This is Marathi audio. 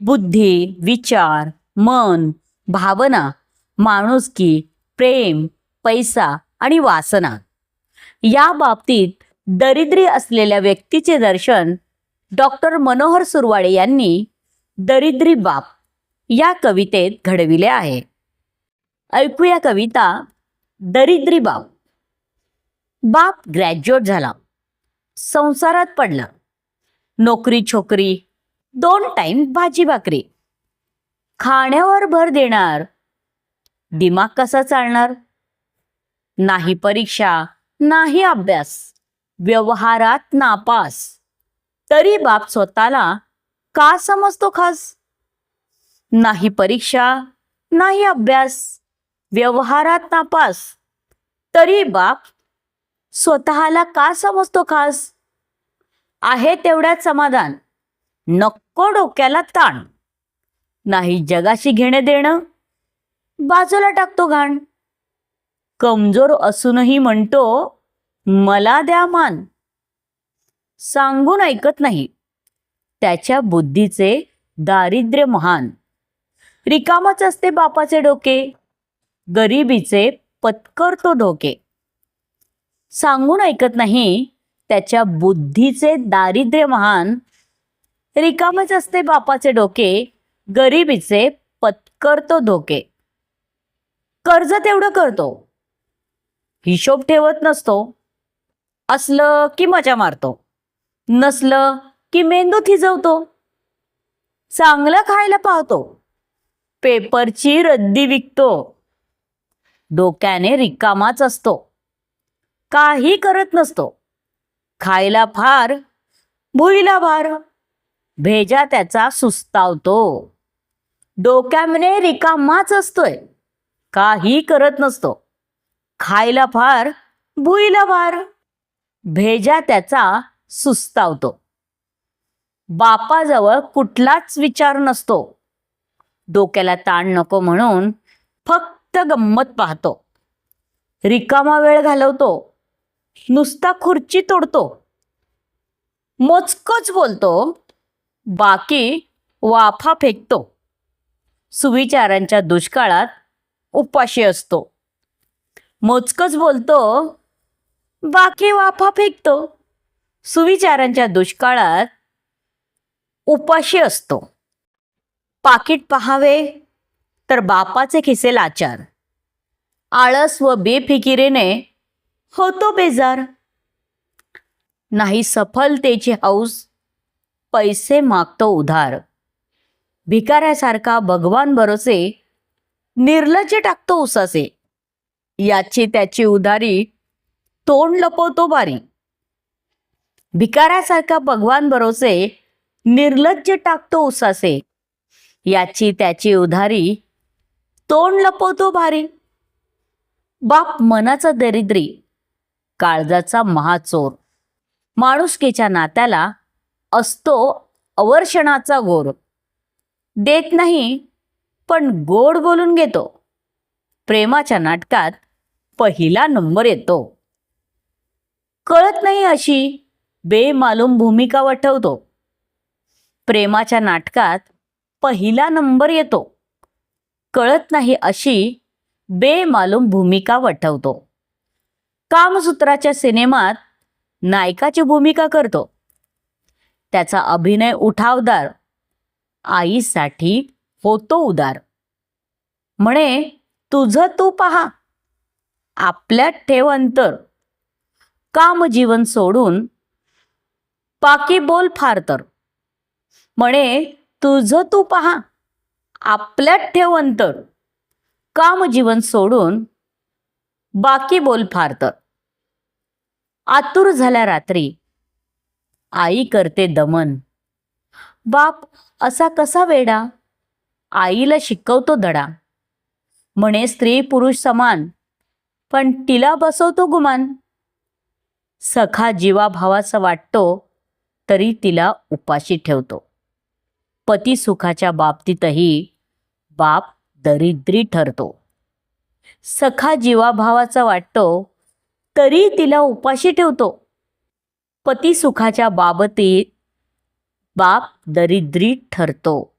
बुद्धी विचार मन भावना माणुसकी प्रेम पैसा आणि वासना. या बाबतीत दरिद्री असलेल्या व्यक्तीचे दर्शन डॉक्टर मनोहर सुरवाडे यांनी दरिद्री बाप या कवितेत घडविले आहे. ऐकूया कविता दरिद्री बाप बाप ग्रॅज्युएट झाला. संसारात पडला. नोकरी छोकरी दोन टाइम भाजी भाकरी. खाण्यावर भर देणार. दिमाग कसा चालणार? नाही परीक्षा नाही अभ्यास. व्यवहारात नापास. तरी बाप स्वतःला का समजतो खास? नाही परीक्षा नाही अभ्यास. व्यवहारात नापास. तरी बाप स्वतःला का समजतो खास? आहे तेवढ्यात समाधान. नको डोक्याला ताण. नाही जगाशी घेणे देणं बाजूला टाकतो घाण. कमजोर असूनही म्हणतो मला द्या मान. सांगून ऐकत नाही. त्याच्या बुद्धीचे दारिद्र्य महान. रिकामच असते बापाचे डोके. गरिबीचे पत्करतो धोके. सांगून ऐकत नाही त्याच्या बुद्धीचे दारिद्र्य महान. रिकामच असते बापाचे डोके. गरिबीचे पत्करतो धोके. कर्ज तेवढं करतो. हिशोब ठेवत नसतो. असलं की मजा मारतो. नसलं की मेंदू थिजवतो. चांगलं खायला पाहतो पेपरची रद्दी विकतो. डोक्याने रिकामाच असतो. काही करत नसतो. खायला फार भुईला भार. भेजा त्याचा सुस्तावतो. डोक्याने रिकामाच असतोय. काही करत नसतो. खायला फार भुईला फार. भेजा त्याचा सुस्तावतो. बापाजवळ कुठलाच विचार नसतो. डोक्याला ताण नको म्हणून फक्त गंमत पाहतो. रिकामा वेळ घालवतो. नुसता खुर्ची तोडतो. मोजकच बोलतो. बाकी वाफा फेकतो. सुविचारांच्या दुष्काळात उपाशी असतो. मोजकच बोलतो बाकी वाफा फेकतो. सुविचारांच्या दुष्काळात उपाशी असतो. पाकिट पहावे तर बापाचे खिसे लाचार आळस व बेफिकिरीने होतो बेजार. नाही सफलतेची हौस पैसे मागतो उधार. भिकाऱ्यासारखा भगवान भरोसे निर्लज्ज टाकतो उसासे याची त्याची उधारी तोंड लपवतो बारी. भिकाऱ्यासारखा भगवान भरोसे निर्लज्ज टाकतो उसासे याची त्याची उधारी तोंड लपवतो भारी. बाप मनाचा दरिद्री काळजाचा महाचोर. माणुसकीच्या नात्याला असतो अवर्षणाचा गोर. देत नाही पण गोड बोलून घेतो. प्रेमाच्या नाटकात पहिला नंबर येतो. कळत नाही अशी बेमालूम भूमिका वठवतो. प्रेमाच्या नाटकात पहिला नंबर येतो. कळत नाही अशी बेमालूम भूमिका वठवतो. कामसूत्राच्या सिनेमात नायकाची भूमिका करतो. त्याचा अभिनय उठावदार. आईसाठी होतो उदार. म्हणे तुझं तू पहा. आपल्यात ठेव अंतर. काम जीवन सोडून पाकी बोल फार तर. म्हणे तुझं तू पहा. आपल्यात ठेव अंतर. काम जीवन सोडून बाकी बोल फार तर. आतुर झाल्या रात्री. आई करते दमन. बाप असा कसा वेडा? आईला शिकवतो धडा म्हणे स्त्री पुरुष समान पण तिला बसवतो गुमान. सखा जीवाभावाचा वाटतो तरी तिला उपाशी ठेवतो. पती सुखाच्या बाबतीतही बाप दरिद्री ठरतो. सखा जीवाभावाचा वाटतो तरी तिला उपाशी ठेवतो. पती सुखाच्या बाबतीत बाप दरिद्री ठरतो.